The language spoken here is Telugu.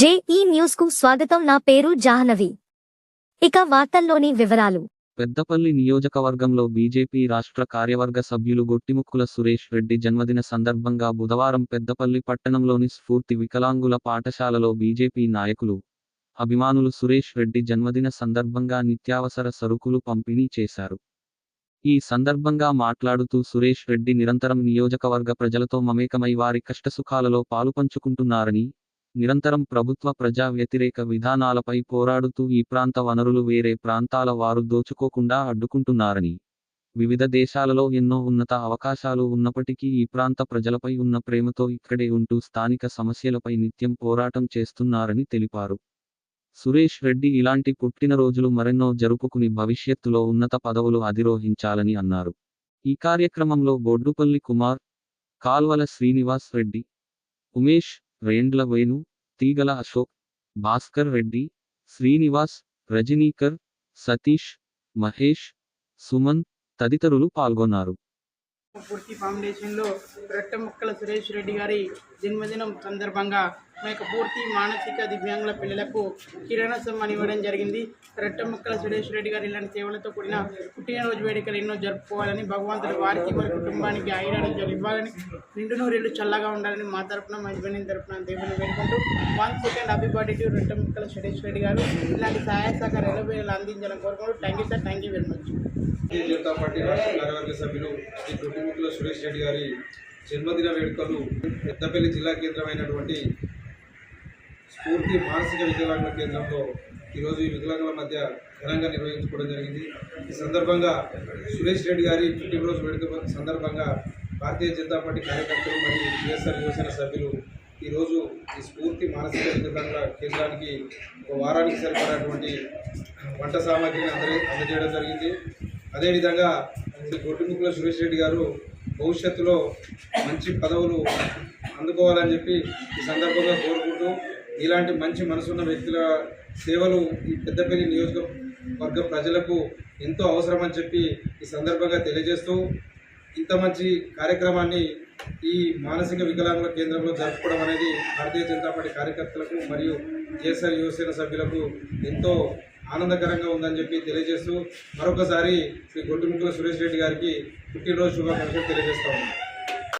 జేఈ న్యూస్కు స్వాగతం. నా పేరు జాహ్నవి. ఇక వార్తల్లోని వివరాలు. పెద్దపల్లి నియోజకవర్గంలో బీజేపీ రాష్ట్ర కార్యవర్గ సభ్యులు గొట్టిముక్కుల సురేష్ రెడ్డి జన్మదిన సందర్భంగా బుధవారం పెద్దపల్లి పట్టణంలోని స్ఫూర్తి వికలాంగుల పాఠశాలలో బీజేపీ నాయకులు అభిమానులు సురేష్ రెడ్డి జన్మదిన సందర్భంగా నిత్యావసర సరుకులు పంపిణీ చేశారు. ఈ సందర్భంగా మాట్లాడుతూ సురేష్ రెడ్డి నిరంతరం నియోజకవర్గ ప్రజలతో మమేకమై వారి కష్టసుఖాలలో పాలుపంచుకుంటున్నారని నిరంతరం ప్రభుత్వ ప్రజా వ్యతిరేక విధానాలపై పోరాడుతూ ఈ ప్రాంత వనరులు వేరే ప్రాంతాల వారు దోచుకోకుండా అడ్డుకుంటున్నారని వివిధ దేశాలలో ఎన్నో ఉన్నత అవకాశాలు ఉన్నప్పటికీ ఈ ప్రాంత ప్రజలపై ఉన్న ప్రేమతో ఇక్కడే ఉంటూ స్థానిక సమస్యలపై నిత్యం పోరాటం చేస్తున్నారని తెలిపారు. సురేష్ రెడ్డి ఇలాంటి పుట్టినరోజులు మరెన్నో జరుపుకుని భవిష్యత్తులో ఉన్నత పదవులు అధిరోహించాలని అన్నారు. ఈ కార్యక్రమంలో బొడ్డుపల్లి కుమార్ కాల్వల శ్రీనివాస్ రెడ్డి ఉమేష్ రేండ్ల వేణు తీగల అశోక్ భాస్కర్ రెడ్డి శ్రీనివాస్ రజనీకర్ సతీష్ మహేష్ సుమన్ తదితరులు పాల్గొన్నారు. పూర్తి ఫౌండేషన్లో రెట్ట ముక్కల సురేష్ రెడ్డి గారి జన్మదినం సందర్భంగా యొక్క పూర్తి మానసిక దివ్యాంగుల పిల్లలకు కిరాణా సమ్మాన్ ఇవ్వడం జరిగింది. రెట్ట ముక్కల సురేష్ రెడ్డి గారు ఇలాంటి సేవలతో కూడిన పుట్టినరోజు వేడుకలు ఎన్నో జరుపుకోవాలని భగవంతుడు వారికి వారి కుటుంబానికి ఆయురారోగ్యాలు ఇవ్వాలని నిండు నూరేళ్ళు చల్లగా ఉండాలని మా తరపున మా హస్బెండ్ తరపున దేవుని వేడుకుంటూ వన్ సెకండ్ హ్యాపీ టు రెట్ట ముక్కల సురేష్ రెడ్డి గారు. ఇలాంటి సహాయ సహకారం ఎలవేళ అందించాలని కోరుకుంటూ thank you sir thank you very much. Bharatiya Janata party రాష్ట్ర కార్యవర్గ సభ్యులు శ్రీ సురేష్ రెడ్డి గారి జన్మదిన వేడుకలు పెద్దపల్లి జిల్లా కేంద్రమైనటువంటి స్ఫూర్తి మానసిక వికలాంగుల కేంద్రంలో ఈరోజు ఈ వికలాంగుల మధ్య ఘనంగా నిర్వహించుకోవడం జరిగింది. ఈ సందర్భంగా సురేష్ రెడ్డి గారి పుట్టినరోజు వేడుక సందర్భంగా భారతీయ జనతా పార్టీ కార్యకర్తలు మరియు టీఎస్ఆర్ యువసేన సభ్యులు ఈరోజు ఈ స్ఫూర్తి మానసిక వికలాంగుల కేంద్రానికి ఒక వారానికి సరిపడినటువంటి వంట సామాగ్రిని అందరి అందజేయడం జరిగింది. అదేవిధంగా శ్రీ గొడ్డుముక్కుల సురేష్ రెడ్డి గారు భవిష్యత్తులో మంచి పదవులు అందుకోవాలని చెప్పి ఈ సందర్భంగా కోరుకుంటూ ఇలాంటి మంచి మనసున్న వ్యక్తుల సేవలు ఈ పెద్దపల్లి నియోజకవర్గ ప్రజలకు ఎంతో అవసరమని చెప్పి ఈ సందర్భంగా తెలియజేస్తూ ఇంత మంచి కార్యక్రమాన్ని ఈ మానసిక వికలాంగుల కేంద్రంలో జరుపుకోవడం అనేది భారతీయ జనతా పార్టీ కార్యకర్తలకు మరియు జేఎస్ఆర్ యువసేన సభ్యులకు ఎంతో ఆనందకరంగా ఉందని చెప్పి తెలియజేస్తూ మరొకసారి శ్రీ గొడ్డుముక్కుల సురేష్ రెడ్డి గారికి పుట్టినరోజు శుభాకాంక్షలు తెలియజేస్తా ఉన్నాను